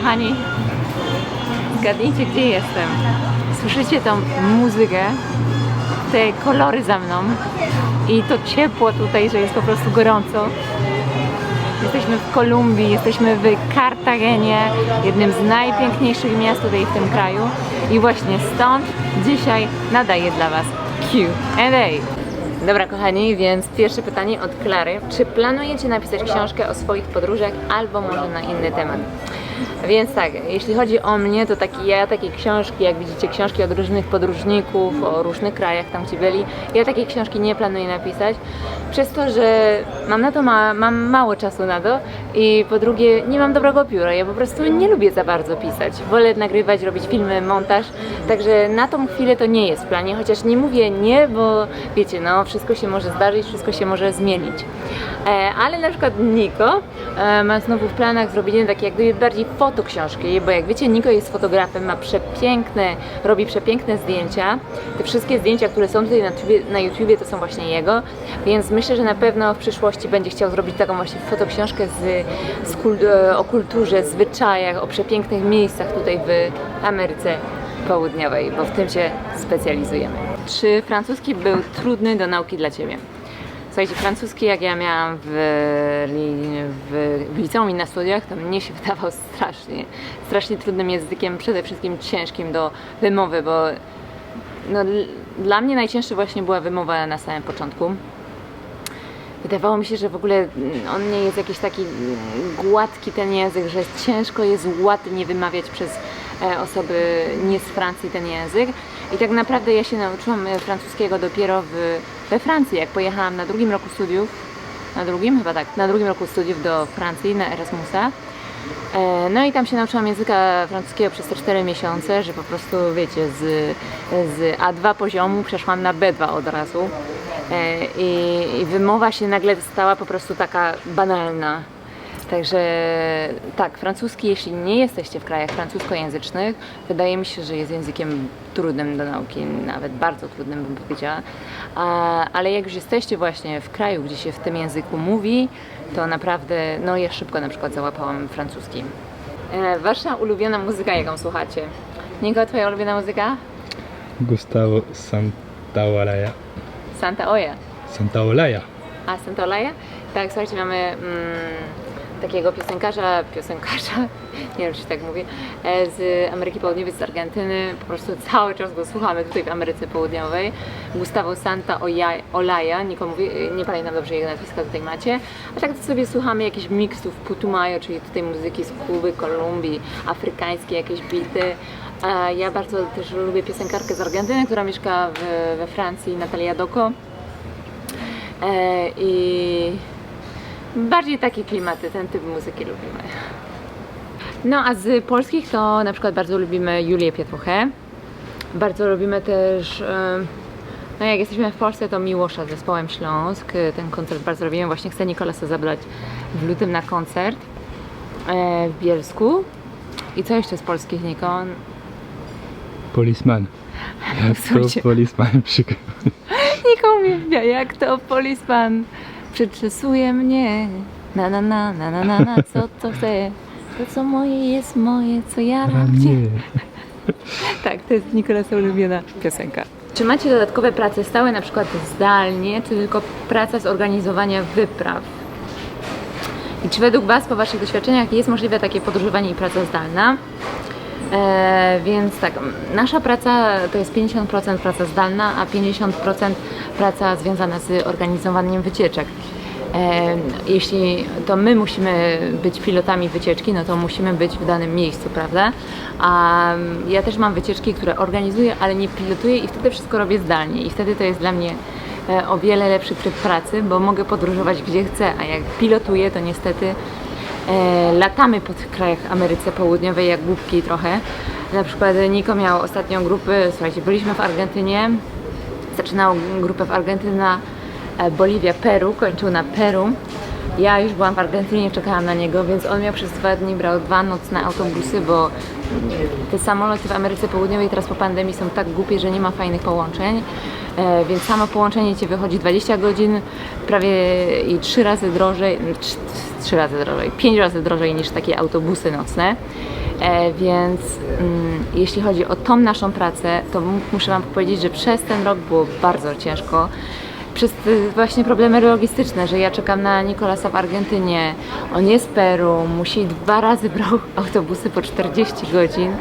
kochani, zgadnijcie gdzie jestem. Słyszycie tą muzykę, te kolory za mną i to ciepło tutaj, że jest po prostu gorąco. Jesteśmy w Kolumbii, jesteśmy w Kartagenie, jednym z najpiękniejszych miast tutaj w tym kraju. I właśnie stąd dzisiaj nadaję dla Was Q&A. Dobra kochani, więc pierwsze pytanie od Klary. Czy planujecie napisać książkę o swoich podróżach albo może na inny temat? Więc tak, jeśli chodzi o mnie, to taki, ja takie książki, jak widzicie, książki od różnych podróżników, o różnych krajach, tam gdzie byli, ja takiej książki nie planuję napisać, przez to, że mam na to ma, mam mało czasu na to i po drugie nie mam dobrego pióra, ja po prostu nie lubię za bardzo pisać. Wolę nagrywać, robić filmy, montaż, także na tą chwilę to nie jest w planie, chociaż nie mówię nie, bo wiecie, no wszystko się może zdarzyć, wszystko się może zmienić. E, ale na przykład Niko e, ma znowu w planach zrobienie takiej jak gdyby bardziej fotoksiążki, bo jak wiecie Niko jest fotografem, ma przepiękne, robi przepiękne zdjęcia. Te wszystkie zdjęcia, które są tutaj na na YouTubie to są właśnie jego, więc myślę, że na pewno w przyszłości będzie chciał zrobić taką właśnie fotoksiążkę z, z kul, e, o kulturze, zwyczajach, o przepięknych miejscach tutaj w Ameryce Południowej, bo w tym się specjalizujemy. Czy francuski był trudny do nauki dla Ciebie? Słuchajcie, francuski jak ja miałam w, w, w liceum i na studiach, to mnie się wydawał strasznie, strasznie trudnym językiem, przede wszystkim ciężkim do wymowy, bo no, dla mnie najcięższe właśnie była wymowa na samym początku. Wydawało mi się, że w ogóle mm, on nie jest jakiś taki mm, gładki ten język, że ciężko jest ładnie wymawiać przez e, osoby nie z Francji ten język. I tak naprawdę ja się nauczyłam e, francuskiego dopiero w, we Francji, jak pojechałam na drugim roku studiów, na drugim chyba tak, na drugim roku studiów do Francji na Erasmusa. E, No i tam się nauczyłam języka francuskiego przez te 4 miesiące, że po prostu wiecie, z, z A2 poziomu przeszłam na B2 od razu. E, I, I wymowa się nagle stała po prostu taka banalna. Także tak, francuski, jeśli nie jesteście w krajach francuskojęzycznych, wydaje mi się, że jest językiem trudnym do nauki, nawet bardzo trudnym bym powiedziała. A, ale jak już jesteście właśnie w kraju, gdzie się w tym języku mówi, to naprawdę, no ja szybko na przykład załapałam francuski. E, wasza ulubiona muzyka, jaką słuchacie? Niko, twoja ulubiona muzyka? Gustavo Santaolalla. Santa Oya. Santaolalla. A Santa Olaya? Tak, słuchajcie, mamy mm, takiego piosenkarza, piosenkarza, nie wiem czy tak mówię, e, z Ameryki Południowej, z Argentyny, po prostu cały czas go słuchamy tutaj w Ameryce Południowej. Gustavo Santa Olaya, nikomu nie pamiętam dobrze jego nazwiska tutaj macie, a tak sobie słuchamy jakichś mixów Putumayo, czyli tutaj muzyki z Kuby, Kolumbii, afrykańskie jakieś bity. Ja bardzo też lubię piosenkarkę z Argentyny, która mieszka w, we Francji, Natalia Doko. E, I bardziej takie klimaty, ten typ muzyki lubimy. No a z polskich to na przykład bardzo lubimy Julię Pietruchę. Bardzo lubimy też, e, no jak jesteśmy w Polsce, to Miłosza z zespołem Śląsk. Ten koncert bardzo lubimy. Właśnie chcę Nikolasa zabrać w lutym na koncert e, w Bielsku. I co jeszcze z polskich, Nikon? Policeman. Jak Słuchajcie. to policeman przykro. Niko uwielbia, jak to policeman przyczesuje mnie. Na na na na na na na, co to chce. To co moje jest moje, co ja nie. Tak, to jest Nikolasa ulubiona piosenka. Czy macie dodatkowe prace stałe, na przykład zdalnie, czy tylko praca z organizowania wypraw? I czy według Was, po Waszych doświadczeniach, jest możliwe takie podróżowanie i praca zdalna? E, więc tak, nasza praca to jest 50% praca zdalna, a 50% praca związana z organizowaniem wycieczek. E, jeśli to my musimy być pilotami wycieczki, no to musimy być w danym miejscu, prawda? A mm, ja też mam wycieczki, które organizuję, ale nie pilotuję i wtedy wszystko robię zdalnie. I wtedy to jest dla mnie e, o wiele lepszy tryb pracy, bo mogę podróżować gdzie chcę, a jak pilotuję, to niestety latamy po tych krajach Ameryce Południowej jak głupki trochę. Na przykład Niko miał ostatnią grupę, słuchajcie, byliśmy w Argentynie, zaczynał grupę w Argentyna, e, Boliwia, Peru, kończył na Peru Ja już byłam w Argentynie, czekałam na niego, więc on miał przez dwa dni, brał dwa nocne autobusy, bo te samoloty w Ameryce Południowej teraz po pandemii są tak głupie, że nie ma fajnych połączeń. E, więc samo połączenie Ci wychodzi 20 godzin, prawie i trzy razy drożej, trzy, trzy razy drożej, pięć razy drożej niż takie autobusy nocne. E, więc mm, jeśli chodzi o tą naszą pracę, to muszę Wam powiedzieć, że przez ten rok było bardzo ciężko. Przez te właśnie problemy logistyczne, że ja czekam na Nikolasa w Argentynie, on jest z Peru, musi dwa razy brał autobusy po 40 godzin,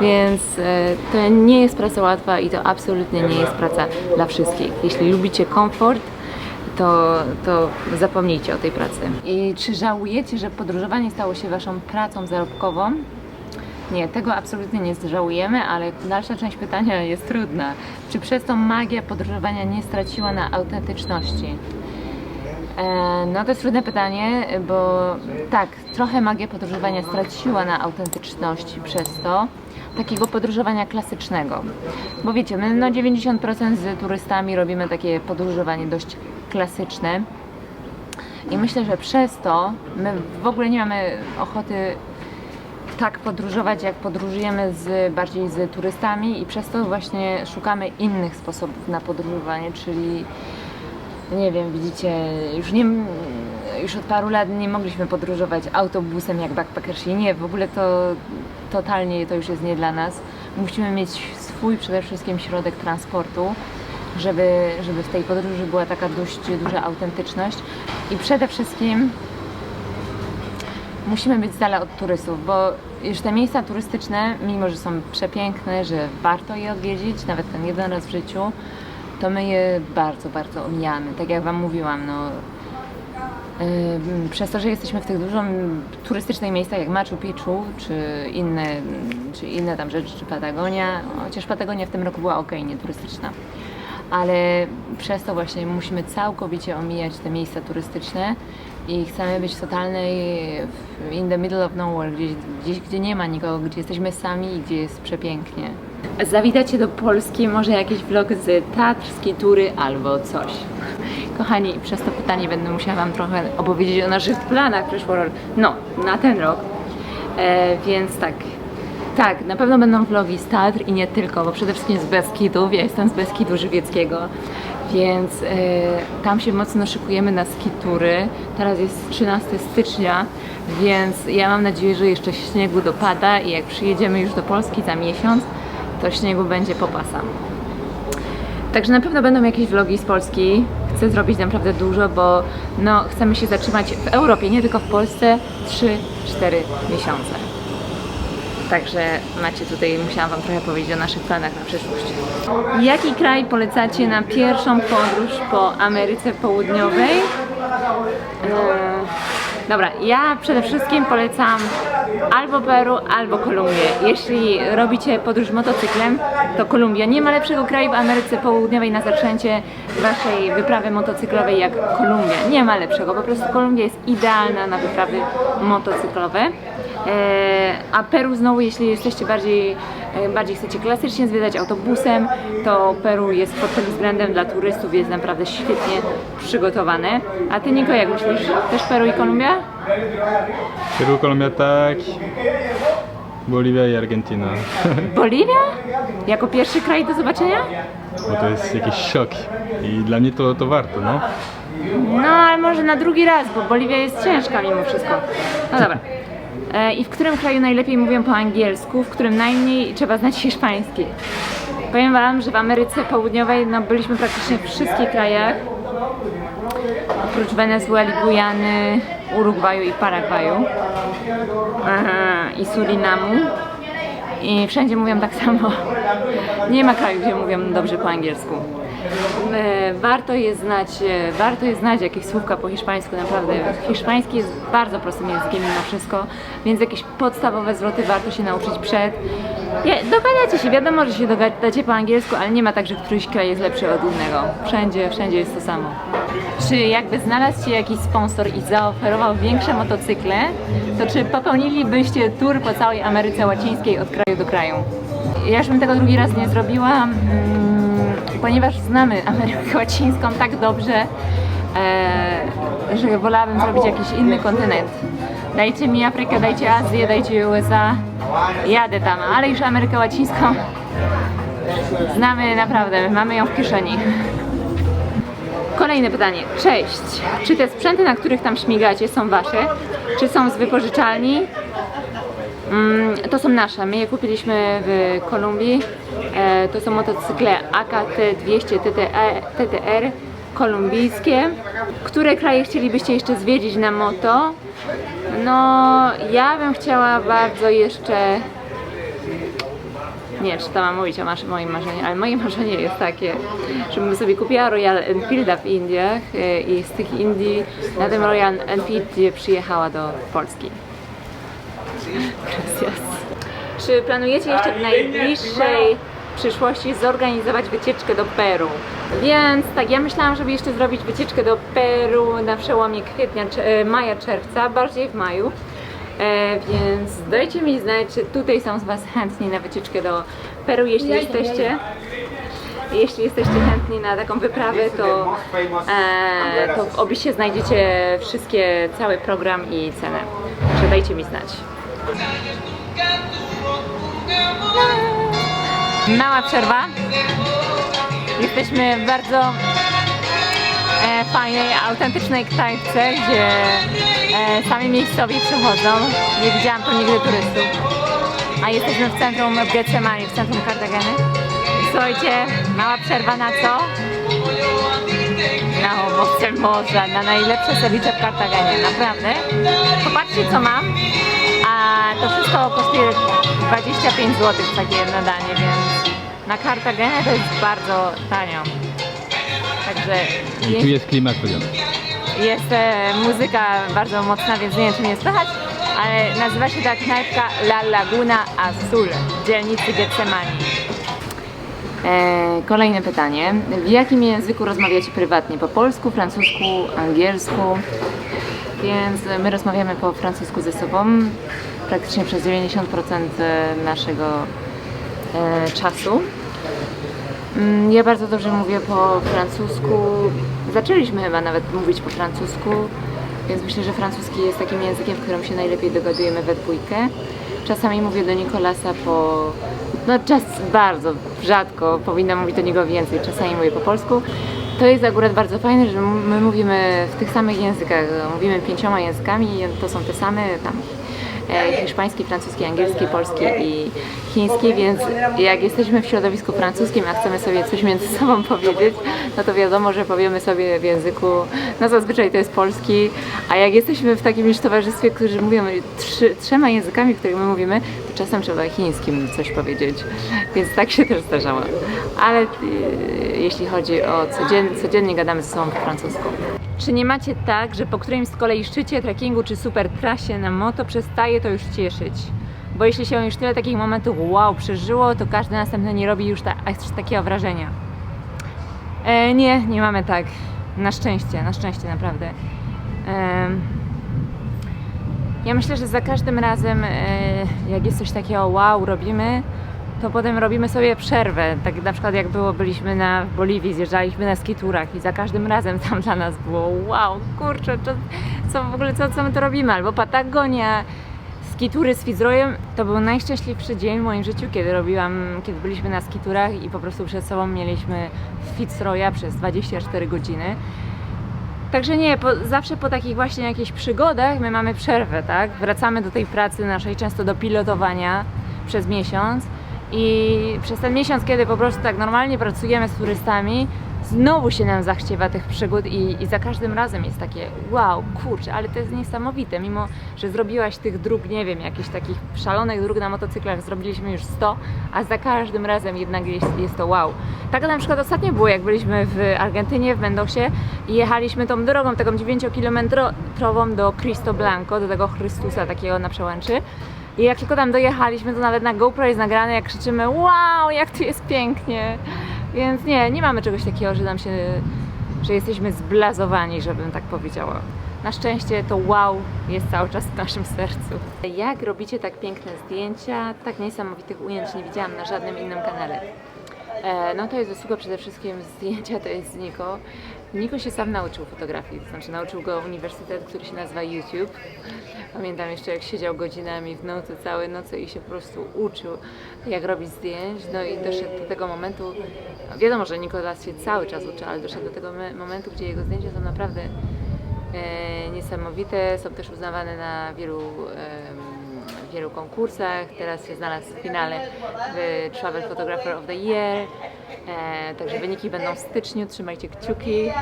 więc e, to nie jest praca łatwa i to absolutnie nie jest praca dla wszystkich. Jeśli lubicie komfort, to, to zapomnijcie o tej pracy. I czy żałujecie, że podróżowanie stało się Waszą pracą zarobkową? Nie, tego absolutnie nie żałujemy, ale dalsza część pytania jest trudna. Czy przez to magia podróżowania nie straciła na autentyczności? E, no to jest trudne pytanie, bo tak, trochę magia podróżowania straciła na autentyczności przez to, takiego podróżowania klasycznego. Bo wiecie, my no 90% z turystami robimy takie podróżowanie dość klasyczne. I myślę, że przez to my w ogóle nie mamy ochoty tak podróżować, jak podróżujemy z, bardziej z turystami i przez to właśnie szukamy innych sposobów na podróżowanie, czyli nie wiem, widzicie, już nie już od paru lat nie mogliśmy podróżować autobusem jak backpackersi. Nie, w ogóle to totalnie to już jest nie dla nas. Musimy mieć swój przede wszystkim środek transportu, żeby, żeby w tej podróży była taka dość duża autentyczność i przede wszystkim musimy być z dala od turystów, bo już te miejsca turystyczne, mimo że są przepiękne, że warto je odwiedzić, nawet ten jeden raz w życiu, to my je bardzo, bardzo omijamy. Tak jak Wam mówiłam, no, Ym, przez to, że jesteśmy w tych dużo turystycznych miejscach jak Machu Picchu, czy inne, czy inne tam rzeczy, czy Patagonia, chociaż Patagonia w tym roku była ok, nie turystyczna, ale przez to właśnie musimy całkowicie omijać te miejsca turystyczne i chcemy być w totalnej in the middle of nowhere, gdzieś, gdzieś gdzie nie ma nikogo, gdzie jesteśmy sami i gdzie jest przepięknie. Zawitacie do Polski, może jakiś vlog z teatrskiej tury albo coś. Kochani, przez to pytanie będę musiała Wam trochę opowiedzieć o naszych planach przyszłorocznych. No, na ten rok. E, więc tak, tak, na pewno będą vlogi z Tatr i nie tylko, bo przede wszystkim z Beskidów. Ja jestem z Beskidu Żywieckiego, więc e, tam się mocno szykujemy na skitury. Teraz jest 13 stycznia, więc ja mam nadzieję, że jeszcze śniegu dopada i jak przyjedziemy już do Polski za miesiąc, to śniegu będzie popasa. Także na pewno będą jakieś vlogi z Polski. Chcę zrobić naprawdę dużo, bo no, chcemy się zatrzymać w Europie, nie tylko w Polsce, 3-4 miesiące. Także macie tutaj, musiałam Wam trochę powiedzieć o naszych planach na przyszłość. Jaki kraj polecacie na pierwszą podróż po Ameryce Południowej? Eee, dobra, ja przede wszystkim polecam albo Peru, albo Kolumbię. Jeśli robicie podróż motocyklem, to Kolumbia. Nie ma lepszego kraju w Ameryce Południowej na zaczęcie waszej wyprawy motocyklowej jak Kolumbia. Nie ma lepszego, po prostu Kolumbia jest idealna na wyprawy motocyklowe. Eee, a Peru znowu, jeśli jesteście bardziej, e, bardziej chcecie klasycznie zwiedzać autobusem, to Peru jest pod tym względem dla turystów jest naprawdę świetnie przygotowane. A ty Niko, jak myślisz? Też Peru i Kolumbia? Peru, Colombia tak. Bolivia i Argentyna. Boliwia? Jako pierwszy kraj do zobaczenia? Bo to jest jakiś szok. I dla mnie to, to warto, no. No, ale może na drugi raz, bo Boliwia jest ciężka mimo wszystko. No dobra. E, I w którym kraju najlepiej mówią po angielsku, w którym najmniej trzeba znać hiszpański? Powiem Wam, że w Ameryce Południowej no, byliśmy praktycznie w wszystkich krajach, oprócz Wenezueli, Gujany, Urugwaju i Paragwaju i Surinamu. I wszędzie mówią tak samo. Nie ma kraju, gdzie mówią dobrze po angielsku. E, Warto jest znać, e, warto jest znać jakieś słówka po hiszpańsku, naprawdę. Hiszpański jest bardzo prostym językiem mimo wszystko, więc jakieś podstawowe zwroty warto się nauczyć przed. Dogadacie się, wiadomo, że się dogadacie po angielsku, ale nie ma tak, że któryś kraj jest lepszy od innego. Wszędzie, wszędzie jest to samo. Czy jakby znalazł się jakiś sponsor i zaoferował większe motocykle, to czy popełnilibyście tour po całej Ameryce Łacińskiej od kraju do kraju? Ja już bym tego drugi raz nie zrobiła, mm, ponieważ znamy Amerykę Łacińską tak dobrze, e, że wolałabym zrobić jakiś inny kontynent. Dajcie mi Afrykę, dajcie Azję, dajcie USA. Jadę tam, ale już Amerykę Łacińską znamy naprawdę, mamy ją w kieszeni. Kolejne pytanie. Cześć. Czy te sprzęty, na których tam śmigacie, są wasze? Czy są z wypożyczalni? Mm, to są nasze. My je kupiliśmy w Kolumbii. E, to są motocykle AKT 200 TTE, TTR kolumbijskie. Które kraje chcielibyście jeszcze zwiedzić na moto? No, ja bym chciała bardzo jeszcze nie, czy to mam mówić o mas- moim marzeniu, ale moje marzenie jest takie, żebym sobie kupiła Royal Enfielda w Indiach e, i z tych Indii na tym Royal Enfieldzie przyjechała do Polski. Gracias. Czy planujecie jeszcze w najbliższej przyszłości zorganizować wycieczkę do Peru? Więc tak, ja myślałam, żeby jeszcze zrobić wycieczkę do Peru na przełomie kwietnia, e, maja, czerwca, bardziej w maju. E, więc dajcie mi znać, czy tutaj są z Was chętni na wycieczkę do Peru, jeśli jesteście. Jeśli jesteście chętni na taką wyprawę, to, e, to w opisie znajdziecie wszystkie, cały program i cenę. Także dajcie mi znać. Mała przerwa. Jesteśmy w bardzo e, fajnej, autentycznej knajpce, gdzie e, sami miejscowi przychodzą. Nie widziałam tu nigdy turystów. A jesteśmy w centrum w Getsemani, w centrum Cartageny. Słuchajcie, mała przerwa na co? Na owoce morza, na najlepsze ceviche w Cartagenie, naprawdę. Popatrzcie co mam, to wszystko kosztuje 25 zł takie jedno danie, więc na Cartagenę to jest bardzo tanio. Także I tu jest klimat poziom. jest e, muzyka bardzo mocna, więc nie wiem czy mnie słychać, ale nazywa się ta knajpka La Laguna Azul w dzielnicy Getsemani. E, kolejne pytanie. W jakim języku rozmawiacie prywatnie? Po polsku, francusku, angielsku? Więc my rozmawiamy po francusku ze sobą praktycznie przez 90% naszego e, czasu. Mm, Ja bardzo dobrze mówię po francusku. Zaczęliśmy chyba nawet mówić po francusku, więc myślę, że francuski jest takim językiem, w którym się najlepiej dogadujemy we dwójkę. Czasami mówię do Nikolasa po. No, czas bardzo rzadko, powinnam mówić do niego więcej, czasami mówię po polsku. To jest akurat bardzo fajne, że my mówimy w tych samych językach, mówimy pięcioma językami, to są te same tam e, hiszpański, francuski, angielski, polski i chiński, więc jak jesteśmy w środowisku francuskim, a chcemy sobie coś między sobą powiedzieć, no to wiadomo, że powiemy sobie w języku, no zazwyczaj to jest polski, a jak jesteśmy w takim już towarzystwie, którzy mówią trzy, trzema językami, w których my mówimy, to czasem trzeba chińskim coś powiedzieć, więc tak się też zdarzało. Ale y, jeśli chodzi o codzien, codziennie gadamy ze sobą po francusku. Czy nie macie tak, że po którymś z kolei szczycie, trekkingu czy super trasie na moto przestaje to już cieszyć? Bo jeśli się już tyle takich momentów wow przeżyło, to każdy następny nie robi już ta, aż takiego wrażenia. E, nie, nie mamy tak. Na szczęście, na szczęście naprawdę. Em, ja myślę, że za każdym razem, e, jak jest coś takiego wow, robimy, to potem robimy sobie przerwę. Tak na przykład jak było, byliśmy na w Boliwii, zjeżdżaliśmy na skiturach i za każdym razem tam dla nas było wow, kurczę, to, co w ogóle, co, co my to robimy? Albo Patagonia, skitury z Fitzroyem, to był najszczęśliwszy dzień w moim życiu, kiedy robiłam, kiedy byliśmy na skiturach i po prostu przed sobą mieliśmy Fitzroya przez 24 godziny. Także nie, po, zawsze po takich właśnie jakichś przygodach my mamy przerwę, tak? Wracamy do tej pracy naszej, często do pilotowania przez miesiąc i przez ten miesiąc, kiedy po prostu tak normalnie pracujemy z turystami, znowu się nam zachciewa tych przygód i, i za każdym razem jest takie wow, kurczę, ale to jest niesamowite, mimo że zrobiłaś tych dróg, nie wiem, jakichś takich szalonych dróg na motocyklach, zrobiliśmy już 100, a za każdym razem jednak jest, jest to wow. Tak na przykład ostatnio było, jak byliśmy w Argentynie, w Mendosie i jechaliśmy tą drogą, taką 9-kilometrową do Cristo Blanco, do tego Chrystusa takiego na przełęczy. I jak tylko tam dojechaliśmy, to nawet na GoPro jest nagrane, jak krzyczymy wow, jak tu jest pięknie. Więc nie, nie mamy czegoś takiego, że nam się, że jesteśmy zblazowani, żebym tak powiedziała. Na szczęście to wow jest cały czas w naszym sercu. Jak robicie tak piękne zdjęcia? Tak niesamowitych ujęć nie widziałam na żadnym innym kanale. E, no to jest zasługa przede wszystkim zdjęcia, to jest Niko. Niko się sam nauczył fotografii, to znaczy nauczył go uniwersytet, który się nazywa YouTube. Pamiętam jeszcze jak siedział godzinami w nocy, całe noce i się po prostu uczył jak robić zdjęć. No i doszedł do tego momentu, no wiadomo, że Nikolas się cały czas uczy, ale doszedł do tego me- momentu, gdzie jego zdjęcia są naprawdę e, niesamowite, są też uznawane na wielu, em, wielu konkursach. Teraz się znalazł w finale w Travel Photographer of the Year. E, także wyniki będą w styczniu, trzymajcie kciuki.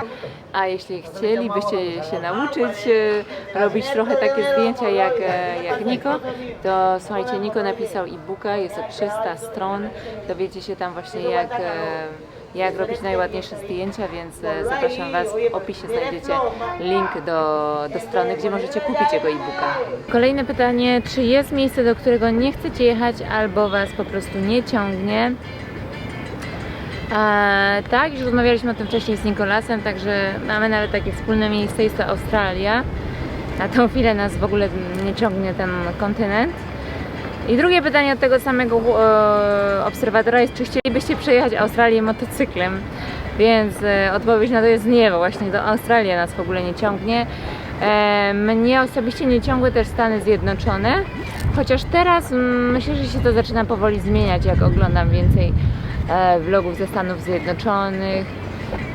A jeśli chcielibyście się nauczyć e, robić trochę takie zdjęcia jak, e, jak Niko, to słuchajcie, Niko napisał e-booka, jest to 300 stron. Dowiecie się tam właśnie jak, jak robić najładniejsze zdjęcia, więc e, zapraszam Was. W opisie znajdziecie link do, do strony, gdzie możecie kupić jego e-booka. Kolejne pytanie, czy jest miejsce, do którego nie chcecie jechać albo Was po prostu nie ciągnie? E, tak, już rozmawialiśmy o tym wcześniej z Nikolasem, także mamy nawet takie wspólne miejsce, jest to Australia. Na tą chwilę nas w ogóle nie ciągnie ten kontynent. I drugie pytanie od tego samego e, obserwatora jest, czy chcielibyście przejechać Australię motocyklem? Więc e, odpowiedź na to jest nie, bo właśnie do Australii nas w ogóle nie ciągnie. E, mnie osobiście nie ciągły też Stany Zjednoczone, chociaż teraz mm, myślę, że się to zaczyna powoli zmieniać, jak oglądam więcej e, vlogów ze Stanów Zjednoczonych.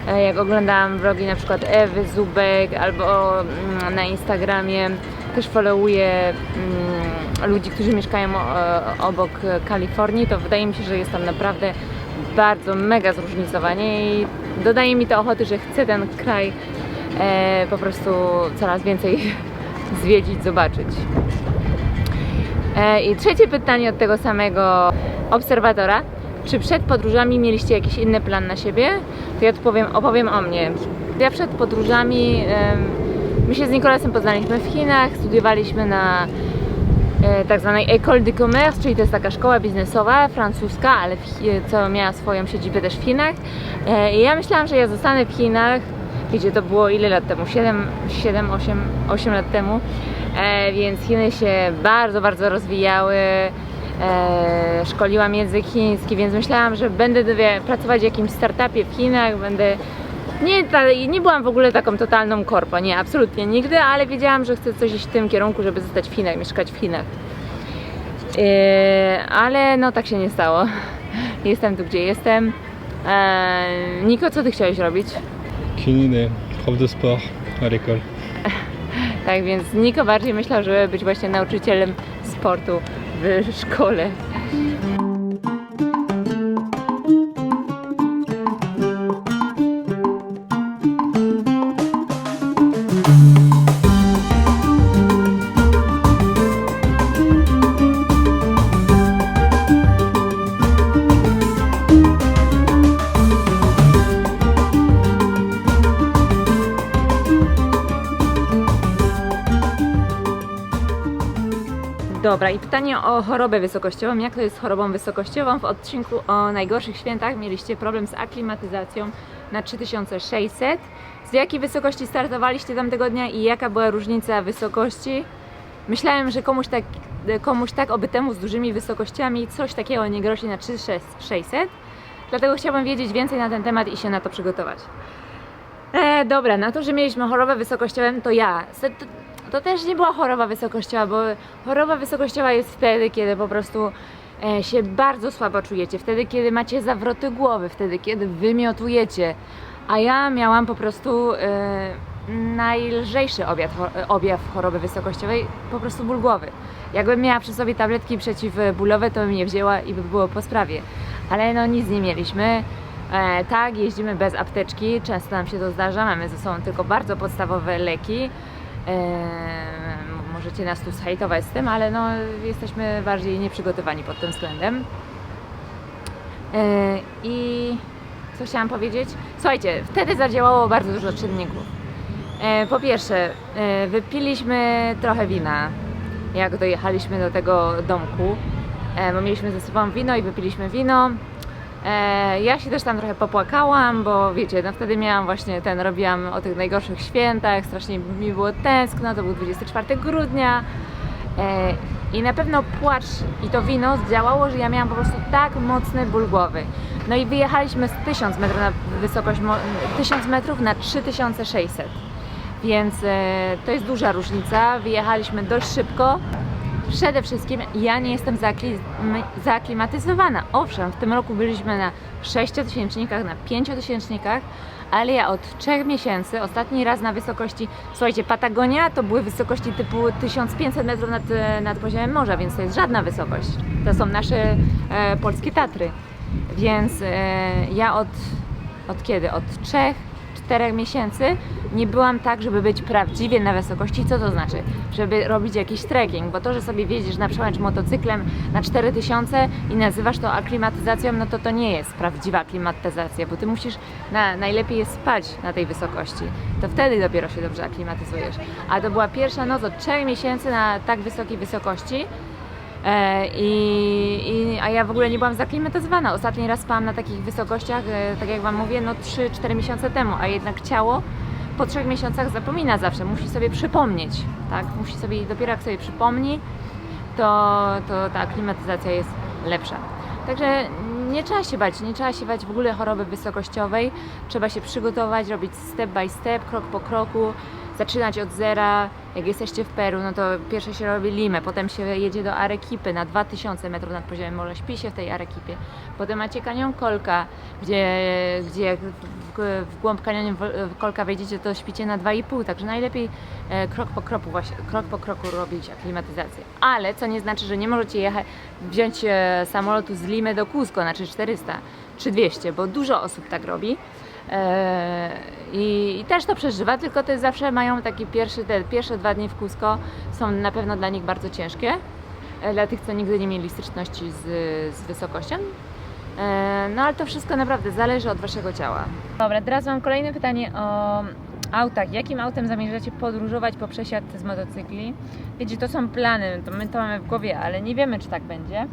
E, Jak oglądałam vlogi na przykład Ewy Zubek albo mm, na Instagramie też followuję mm, ludzi, którzy mieszkają e, obok Kalifornii, to wydaje mi się, że jest tam naprawdę bardzo mega zróżnicowanie i dodaje mi to ochoty, że chcę ten kraj e, po prostu coraz więcej zwiedzić, zobaczyć. E, I trzecie pytanie od tego samego obserwatora. Czy przed podróżami mieliście jakiś inny plan na siebie? To ja odpowiem, opowiem o mnie. Ja przed podróżami, my się z Nikolasem poznaliśmy w Chinach, studiowaliśmy na e, tak zwanej École de Commerce, czyli to jest taka szkoła biznesowa francuska, ale co miała swoją siedzibę też w Chinach. E, I ja myślałam, że ja zostanę w Chinach, wiecie, to było ile lat temu? 7, 7 8, 8 lat temu. E, więc Chiny się bardzo, bardzo rozwijały. E, szkoliłam język chiński, więc myślałam, że będę pracować w jakimś startupie w Chinach, będę nie, ta, nie byłam w ogóle taką totalną korpo, nie, absolutnie nigdy, ale wiedziałam, że chcę coś iść w tym kierunku, żeby zostać w Chinach, mieszkać w Chinach. E, ale no tak się nie stało. Jestem tu, gdzie jestem. E, Niko, co ty chciałeś robić? Idée. Prof de sport l'école. Tak więc Niko bardziej myślał, żeby być właśnie nauczycielem sportu w szkole. Pytanie o chorobę wysokościową. Jak to jest z chorobą wysokościową? W odcinku o najgorszych świętach mieliście problem z aklimatyzacją na 3600. Z jakiej wysokości startowaliście tamtego dnia i jaka była różnica wysokości? Myślałem, że komuś tak, komuś tak obytemu z dużymi wysokościami coś takiego nie grozi na 3600. Dlatego chciałabym wiedzieć więcej na ten temat i się na to przygotować. E, dobra, na to, że mieliśmy chorobę wysokościową, to ja. To, też nie była choroba wysokościowa, bo choroba wysokościowa jest wtedy, kiedy po prostu e, się bardzo słabo czujecie, wtedy, kiedy macie zawroty głowy, wtedy, kiedy wymiotujecie. A ja miałam po prostu e, najlżejszy objaw, cho- objaw choroby wysokościowej, po prostu ból głowy. Jakbym miała przy sobie tabletki przeciwbólowe, to bym je wzięła i by było po sprawie. Ale no nic nie mieliśmy. E, tak, jeździmy bez apteczki, często nam się to zdarza, mamy ze sobą tylko bardzo podstawowe leki. Możecie nas tu zhejtować z tym, ale no, jesteśmy bardziej nieprzygotowani pod tym względem. E, I co chciałam powiedzieć? Słuchajcie, wtedy zadziałało bardzo dużo czynników. E, po pierwsze, e, wypiliśmy trochę wina, jak dojechaliśmy do tego domku, bo mieliśmy ze sobą wino i wypiliśmy wino. E, ja się też tam trochę popłakałam, bo wiecie, no wtedy miałam właśnie ten, robiłam o tych najgorszych świętach, strasznie mi było tęskno, to był 24 grudnia. E, I na pewno płacz i to wino zdziałało, że ja miałam po prostu tak mocny ból głowy. No i wyjechaliśmy z 1000 metrów na wysokość, mo- 1000 metrów na 3600. Więc e, to jest duża różnica. Wyjechaliśmy dość szybko. Przede wszystkim ja nie jestem zaaklimatyzowana. Owszem, w tym roku byliśmy na 6000, na 5000, ale ja od 3 miesięcy, ostatni raz na wysokości, słuchajcie, Patagonia to były wysokości typu 1500 metrów nad, nad poziomem morza, więc to jest żadna wysokość. To są nasze e, polskie Tatry. Więc e, ja od, od kiedy? Od 3 4 miesięcy nie byłam tak, żeby być prawdziwie na wysokości. Co to znaczy? Żeby robić jakiś trekking, bo to, że sobie wjedziesz na przełęcz motocyklem na 4000 i nazywasz to aklimatyzacją, no to to nie jest prawdziwa aklimatyzacja, bo ty musisz, na, najlepiej jest spać na tej wysokości. To wtedy dopiero się dobrze aklimatyzujesz. A to była pierwsza noc od 3 miesięcy na tak wysokiej wysokości. E, I, i, a ja w ogóle nie byłam zaklimatyzowana. Ostatni raz spałam na takich wysokościach, e, tak jak Wam mówię, no 3-4 miesiące temu, a jednak ciało po trzech miesiącach zapomina zawsze, musi sobie przypomnieć, tak? Musi sobie, dopiero jak sobie przypomni, to, to ta aklimatyzacja jest lepsza. Także nie trzeba się bać, nie trzeba się bać w ogóle choroby wysokościowej. Trzeba się przygotować, robić step by step, krok po kroku, zaczynać od zera. Jak jesteście w Peru, no to pierwsze się robi Limę, potem się jedzie do Arequipy na 2000 metrów nad poziomem morza, śpi się w tej Arequipie. Potem macie kanion Kolka, gdzie, gdzie jak w, w głąb kanionu Kolka wejdziecie, to śpicie na 2,5, także najlepiej e, krok po kroku właśnie, krok po kroku robić aklimatyzację. Ale co nie znaczy, że nie możecie jechać, wziąć e, samolotu z Limy do Cusco na 400 czy 200, bo dużo osób tak robi. E, I, I też to przeżywa, tylko te zawsze mają taki pierwszy, te pierwsze dwa dni w Cusco są na pewno dla nich bardzo ciężkie. e, Dla tych, co nigdy nie mieli styczności z, z wysokością. E, No ale to wszystko naprawdę zależy od waszego ciała. Dobra, teraz mam kolejne pytanie o autach. Jakim autem zamierzacie podróżować po przesiadce z motocykli? Wiecie, to są plany, to my to mamy w głowie, ale nie wiemy, czy tak będzie.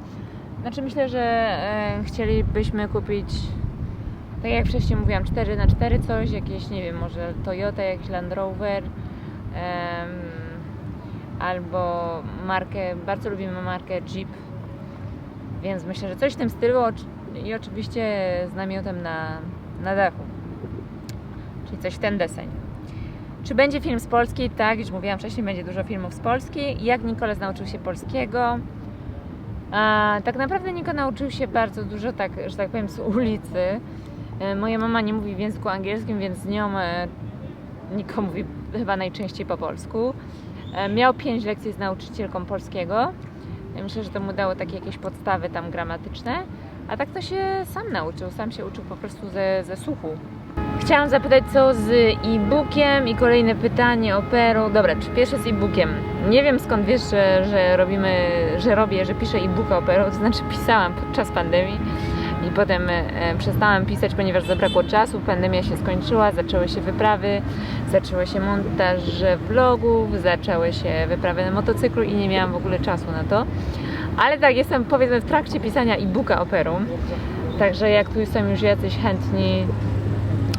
Znaczy myślę, że chcielibyśmy kupić tak jak wcześniej mówiłam, 4 na 4 coś, jakieś, nie wiem, może Toyota, jakiś Land Rover em, albo markę, bardzo lubimy markę Jeep, więc myślę, że coś w tym stylu i oczywiście z namiotem na, na dachu, czyli coś w ten deseń. Czy będzie film z Polski? Tak, już mówiłam wcześniej, będzie dużo filmów z Polski. Jak Nikolas nauczył się polskiego? A, tak naprawdę Niko nauczył się bardzo dużo, tak, że tak powiem, z ulicy. E, Moja mama nie mówi w języku angielskim, więc z nią e, Niko mówi chyba najczęściej po polsku. E, Miał pięć lekcji z nauczycielką polskiego. Myślę, że to mu dało takie jakieś podstawy tam gramatyczne. A tak to się sam nauczył, sam się uczył po prostu ze, ze słuchu. Chciałam zapytać, co z e-bookiem i kolejne pytanie o Peru. Dobra, czy pierwsze z e-bookiem? Nie wiem skąd wiesz, że, że robimy, że robię, że piszę e-booka o Peru, to znaczy pisałam podczas pandemii i potem e, przestałam pisać, ponieważ zabrakło czasu, pandemia się skończyła, zaczęły się wyprawy, zaczęły się montaże vlogów, zaczęły się wyprawy na motocyklu i nie miałam w ogóle czasu na to. Ale tak, jestem powiedzmy w trakcie pisania e-booka o Peru, także jak tu są już jacyś chętni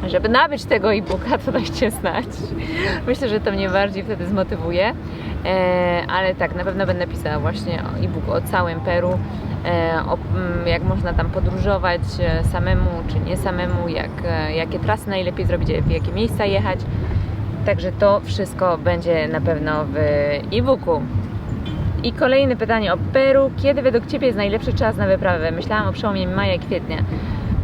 żeby nabyć tego e-booka, to dajcie znać. Myślę, że to mnie bardziej wtedy zmotywuje. E, ale tak, na pewno będę pisała właśnie e-book o całym Peru, e, o, mm, jak można tam podróżować e, samemu czy nie samemu, jak, jakie trasy najlepiej zrobić, w jakie miejsca jechać. Także to wszystko będzie na pewno w e-booku. I kolejne pytanie o Peru. Kiedy według Ciebie jest najlepszy czas na wyprawę? Myślałam o przełomie maja kwietnia.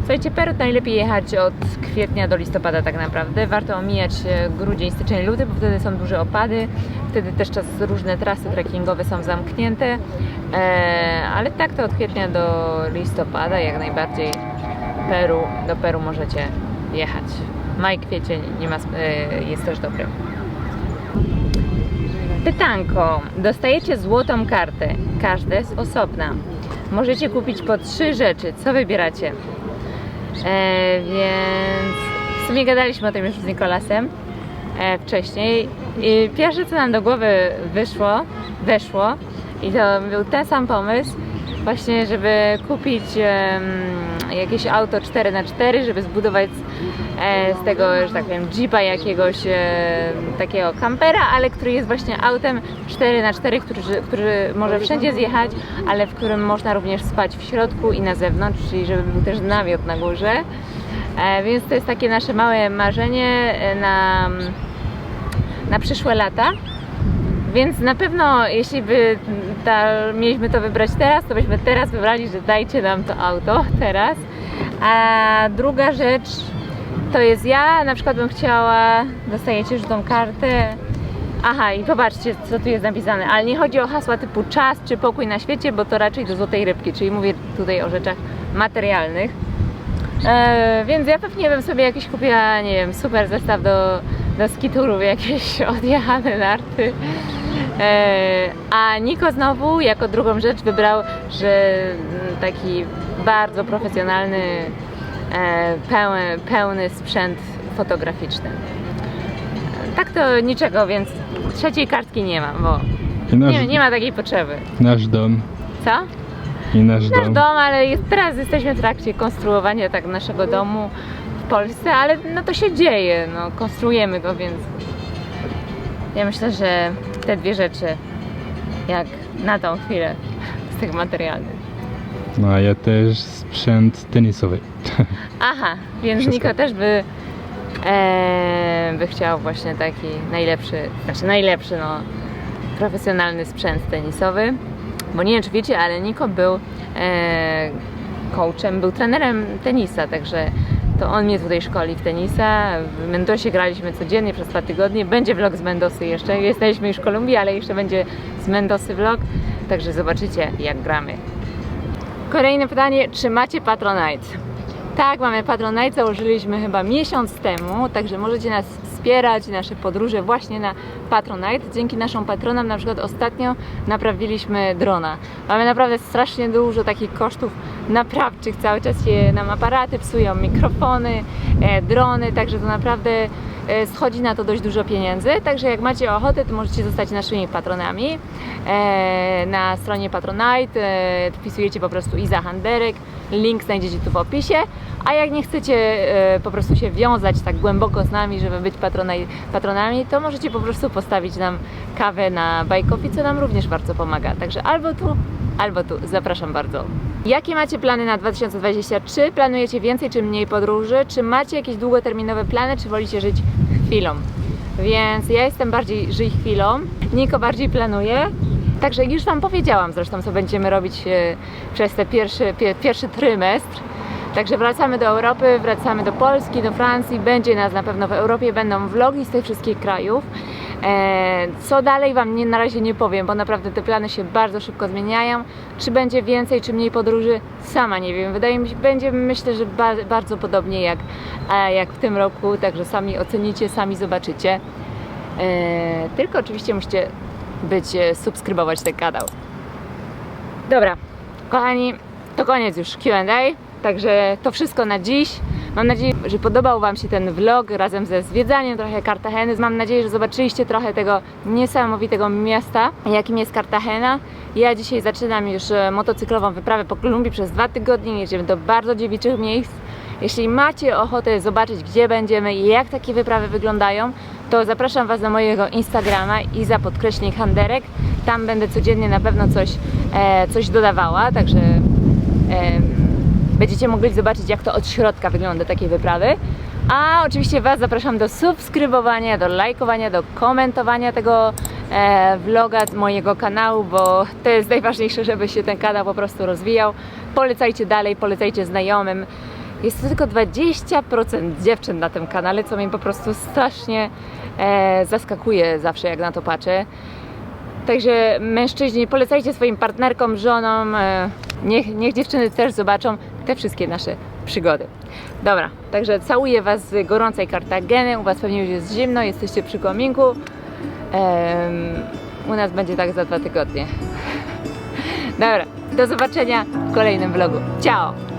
Słuchajcie, Peru najlepiej jechać od kwietnia do listopada tak naprawdę. Warto omijać e, grudzień, styczeń, luty, bo wtedy są duże opady. Wtedy też czas różne trasy trekkingowe są zamknięte. E, ale tak to od kwietnia do listopada jak najbardziej Peru, do Peru możecie jechać. Maj, kwiecień nie ma, e, jest też dobry. Pytanko. Dostajecie złotą kartę. Każde z osobna. Możecie kupić po trzy rzeczy. Co wybieracie? E, więc w sumie gadaliśmy o tym już z Nikolasem e, wcześniej. I pierwsze co nam do głowy wyszło, weszło i to był ten sam pomysł, właśnie, żeby kupić em, jakieś auto 4x4, żeby zbudować e, z tego, że tak powiem, jeepa jakiegoś e, takiego kampera, ale który jest właśnie autem 4x4, który, który może wszędzie zjechać, ale w którym można również spać w środku i na zewnątrz, czyli żeby był też namiot na górze. E, więc to jest takie nasze małe marzenie e, na, na przyszłe lata. Więc na pewno, jeśli by ta, mieliśmy to wybrać teraz, to byśmy teraz wybrali, że dajcie nam to auto teraz. A druga rzecz to jest ja, na przykład bym chciała, dostajecie żółtą kartę. Aha, i popatrzcie, co tu jest napisane. Ale nie chodzi o hasła typu czas czy pokój na świecie, bo to raczej do złotej rybki, czyli mówię tutaj o rzeczach materialnych. E, więc ja pewnie bym sobie jakiś kupiła, nie wiem, super zestaw do, do skiturów, jakieś odjechane narty. E, a Niko znowu jako drugą rzecz wybrał, że mm, taki bardzo profesjonalny, e, pełny, pełny sprzęt fotograficzny. Tak to niczego, więc trzeciej kartki nie ma, bo nasz, nie, nie ma takiej potrzeby. nasz dom. Co? I nasz, nasz dom. dom, ale jest, teraz jesteśmy w trakcie konstruowania tak naszego domu w Polsce, ale no to się dzieje, no konstruujemy go, więc ja myślę, że te dwie rzeczy, jak na tą chwilę z tych materialnych. No a ja też sprzęt tenisowy. Aha, więc Wszystko. Niko też by, e, by chciał właśnie taki najlepszy, znaczy najlepszy, no, profesjonalny sprzęt tenisowy. Bo nie wiem, czy wiecie, ale Niko był e, coachem, był trenerem tenisa, także to on mnie tutaj szkoli w tenisa. W Mendosie graliśmy codziennie przez dwa tygodnie. Będzie vlog z Mendosy jeszcze. Jesteśmy już w Kolumbii, ale jeszcze będzie z Mendosy vlog. Także zobaczycie, jak gramy. Kolejne pytanie, czy macie Patronite? Tak, mamy Patronite, założyliśmy chyba miesiąc temu, także możecie nas wspierać, nasze podróże właśnie na Patronite. Dzięki naszym patronom na przykład ostatnio naprawiliśmy drona. Mamy naprawdę strasznie dużo takich kosztów naprawczych, cały czas się nam aparaty psują, mikrofony, e, drony, także to naprawdę e, schodzi na to dość dużo pieniędzy, także jak macie ochotę, to możecie zostać naszymi patronami. E, na stronie Patronite, e, wpisujecie po prostu Iza Handerek, link znajdziecie tu w opisie, a jak nie chcecie e, po prostu się wiązać tak głęboko z nami, żeby być patronaj, patronami, to możecie po prostu postawić nam kawę na bajkofi, co nam również bardzo pomaga, także albo tu, albo tu, zapraszam bardzo. Jakie macie plany na 2023? Planujecie więcej czy mniej podróży? Czy macie jakieś długoterminowe plany, czy wolicie żyć chwilą? Więc ja jestem bardziej żyj chwilą, Niko bardziej planuje. Także już Wam powiedziałam zresztą, co będziemy robić e, przez ten pierwszy, pie, pierwszy trymestr. Także wracamy do Europy, wracamy do Polski, do Francji. Będzie nas na pewno w Europie, będą vlogi z tych wszystkich krajów. E, co dalej Wam nie, na razie nie powiem, bo naprawdę te plany się bardzo szybko zmieniają. Czy będzie więcej, czy mniej podróży, sama nie wiem. Wydaje mi się, będzie myślę, że ba, bardzo podobnie jak, jak w tym roku, także sami ocenicie, sami zobaczycie. E, tylko oczywiście musicie być, e, subskrybować ten kanał. Dobra, kochani, to koniec już Q&A, także to wszystko na dziś. Mam nadzieję, że podobał Wam się ten vlog razem ze zwiedzaniem trochę Cartageny. Mam nadzieję, że zobaczyliście trochę tego niesamowitego miasta, jakim jest Cartagena. Ja dzisiaj zaczynam już e, motocyklową wyprawę po Kolumbii przez dwa tygodnie. Jedziemy do bardzo dziewiczych miejsc. Jeśli macie ochotę zobaczyć, gdzie będziemy i jak takie wyprawy wyglądają, to zapraszam Was na mojego Instagrama i za podkreślnik Handerek. Tam będę codziennie na pewno coś, e, coś dodawała, także em, będziecie mogli zobaczyć, jak to od środka wygląda takie wyprawy. A oczywiście Was zapraszam do subskrybowania, do lajkowania, do komentowania tego e, vloga mojego kanału, bo to jest najważniejsze, żeby się ten kanał po prostu rozwijał. Polecajcie dalej, polecajcie znajomym. Jest tylko 20% dziewczyn na tym kanale, co mnie po prostu strasznie e, zaskakuje zawsze, jak na to patrzę. Także mężczyźni, polecajcie swoim partnerkom, żonom, e, niech, niech dziewczyny też zobaczą te wszystkie nasze przygody. Dobra, także całuję Was z gorącej Kartageny, u Was pewnie już jest zimno, jesteście przy kominku. Em, u nas będzie tak za dwa tygodnie. Dobra, do zobaczenia w kolejnym vlogu. Ciao!